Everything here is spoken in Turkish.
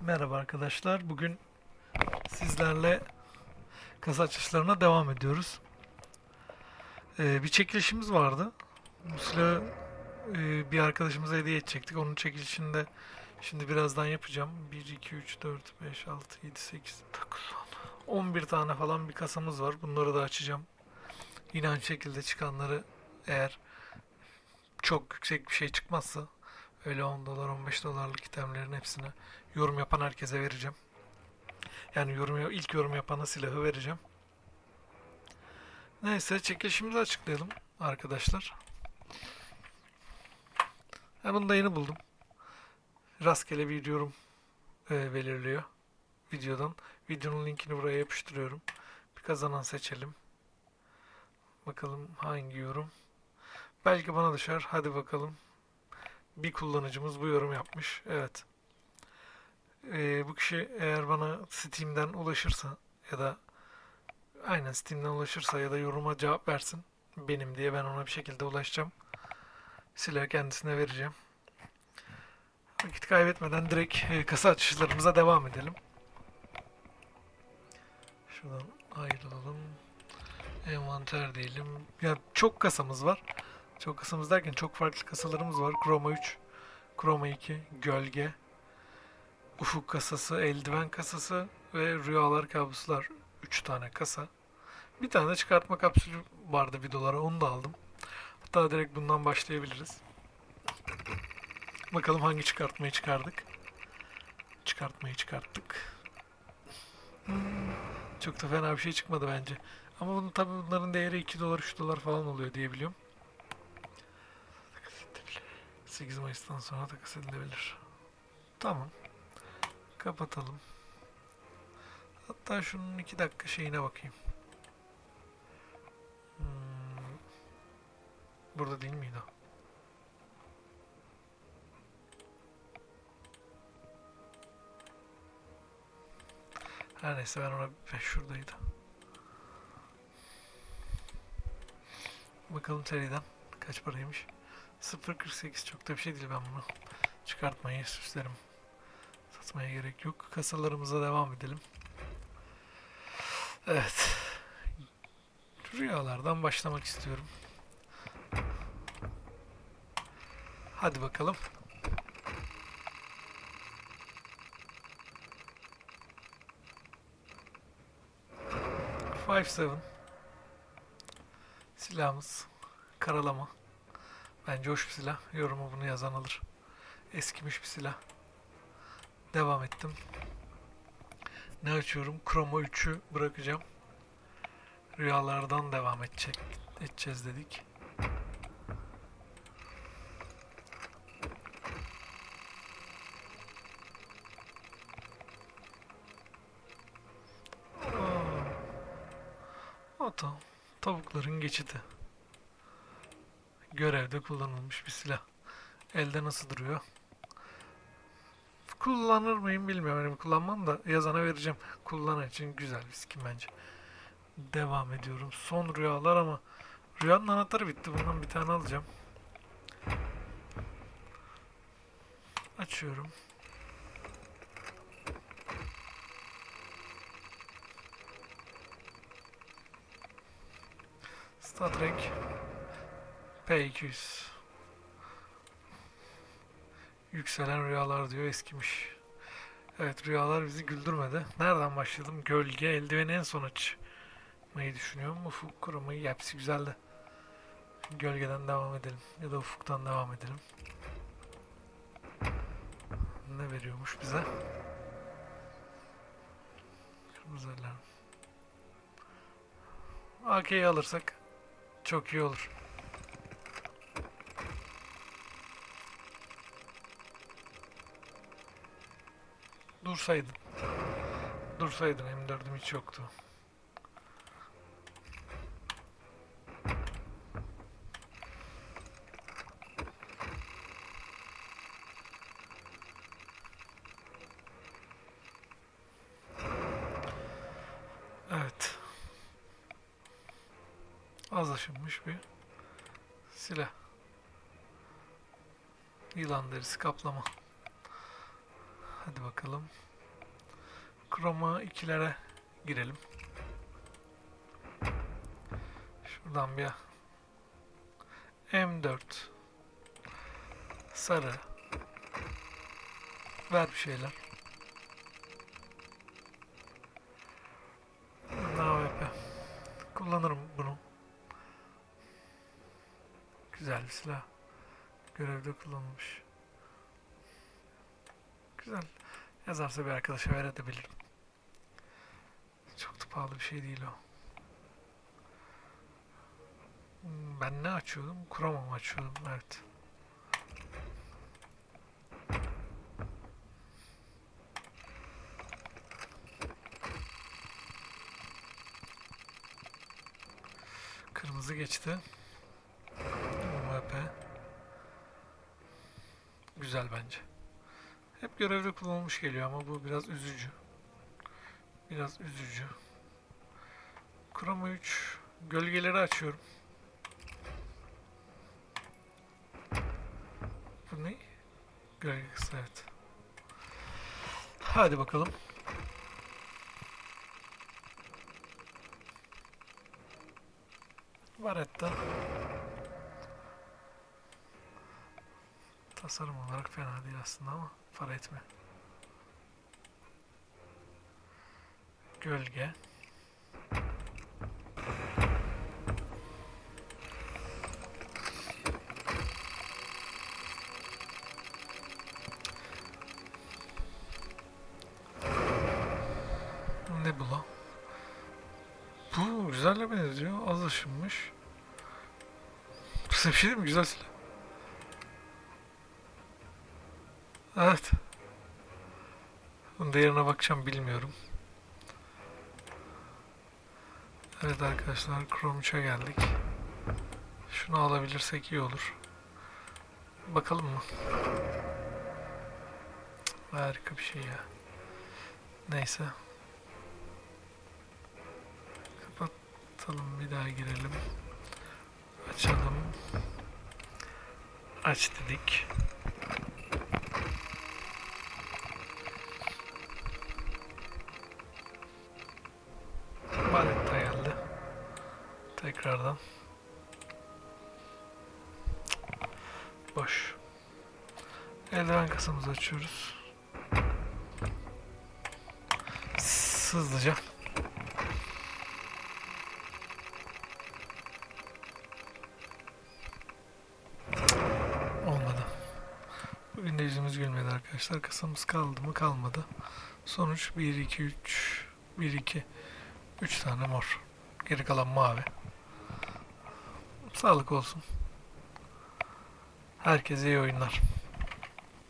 Merhaba arkadaşlar. Bugün sizlerle kasa açışlarına devam ediyoruz. Ee, bir çekilişimiz vardı. Bu e, bir arkadaşımıza hediye edecektik. Onun çekilişini de şimdi birazdan yapacağım. 1, 2, 3, 4, 5, 6, 7, 8, 9, 10. 11 tane falan bir kasamız var. Bunları da açacağım. Yine şekilde çıkanları eğer çok yüksek bir şey çıkmazsa öyle 10 dolar 15 dolarlık itemlerin hepsini yorum yapan herkese vereceğim. Yani yorum ilk yorum yapana silahı vereceğim. Neyse çekilişimizi açıklayalım arkadaşlar. Ha, bunu da yeni buldum. Rastgele bir yorum e, belirliyor videodan. Videonun linkini buraya yapıştırıyorum. Bir kazanan seçelim. Bakalım hangi yorum. Belki bana düşer. Hadi bakalım. Bir kullanıcımız bu yorum yapmış. Evet. Ee, bu kişi eğer bana Steam'den ulaşırsa ya da aynen Steam'den ulaşırsa ya da yoruma cevap versin benim diye ben ona bir şekilde ulaşacağım. Silahı kendisine vereceğim. Vakit kaybetmeden direkt e, kasa açışlarımıza devam edelim. Şuradan ayrılalım. Envanter diyelim. Ya çok kasamız var. Çok kasamız derken çok farklı kasalarımız var. Chroma 3, Chroma 2, Gölge, Ufuk kasası, eldiven kasası ve rüyalar kabuslar 3 tane kasa. Bir tane de çıkartma kapsülü vardı 1 dolara onu da aldım. Hatta direkt bundan başlayabiliriz. Bakalım hangi çıkartmayı çıkardık. Çıkartmayı çıkarttık. Çok da fena bir şey çıkmadı bence. Ama bunun tabi bunların değeri 2 dolar 3 dolar falan oluyor diye biliyorum. 8 Mayıs'tan sonra takas edilebilir. Tamam. Kapatalım. Hatta şunun 2 dakika şeyine bakayım. Hmm. Burada değil miydi o? Her neyse ben ona ben şuradaydı. Bakalım seriden kaç paraymış. 0.48 çok da bir şey değil ben bunu çıkartmayı süslerim. Satmaya gerek yok. Kasalarımıza devam edelim. Evet. Rüyalardan başlamak istiyorum. Hadi bakalım. Five seven. Silahımız. Karalama. Bence hoş bir silah. Yoruma bunu yazan alır. Eskimiş bir silah. Devam ettim. Ne açıyorum? Chroma 3'ü bırakacağım. Rüyalardan devam edecek edeceğiz dedik. Aa, tavukların geçidi. Görevde kullanılmış bir silah. Elde nasıl duruyor? Kullanır mıyım bilmiyorum. Yani kullanmam da yazana vereceğim. Kullanan için güzel bir skin bence. Devam ediyorum. Son rüyalar ama rüyanın anahtarı bitti. Bundan bir tane alacağım. Açıyorum. Star Trek P200 Yükselen rüyalar diyor eskimiş. Evet rüyalar bizi güldürmedi. Nereden başladım? Gölge, eldiveni en son açmayı düşünüyorum. Ufuk kurumayı hepsi güzeldi. Gölgeden devam edelim. Ya da ufuktan devam edelim. Ne veriyormuş bize? Kırmızı alarm. AK'yi alırsak çok iyi olur. Dursaydın. Dursaydın M4'üm hiç yoktu. Evet. Az aşınmış bir silah. Yılan derisi kaplama. Hadi bakalım. Chroma ikilere girelim. Şuradan bir M4 sarı ver bir şeyler. AWP kullanırım bunu. Güzel bir silah. Görevde kullanılmış. Güzel. Yazarsa bir arkadaşa verebilirim. Çok da pahalı bir şey değil o. Ben ne açıyordum? Chroma mı açıyordum? Evet. Kırmızı geçti. UMP. Güzel bence. Hep görevde kullanılmış geliyor ama bu biraz üzücü. Biraz üzücü. Chroma 3 gölgeleri açıyorum. Bu ne? Gölge kısa evet. Hadi bakalım. Baretta. Tasarım olarak fena değil aslında ama para etme. Gölge. Ne bu güzelle benziyor. Az ışınmış. Bir şey diyeyim mi? Güzel silah. Evet. Bunun değerine bakacağım bilmiyorum. Evet arkadaşlar Chrome 3'e geldik. Şunu alabilirsek iyi olur. Bakalım mı? Harika bir şey ya. Neyse. Kapatalım bir daha girelim. Açalım. Aç dedik. Tekrardan. Boş. Eldiven kasamızı açıyoruz. Hızlıca. Olmadı. Bugün de yüzümüz gülmedi arkadaşlar. Kasamız kaldı mı kalmadı. Sonuç 1 2 3 1 2 3 tane mor. Geri kalan mavi. Sağlık olsun. Herkese iyi oyunlar.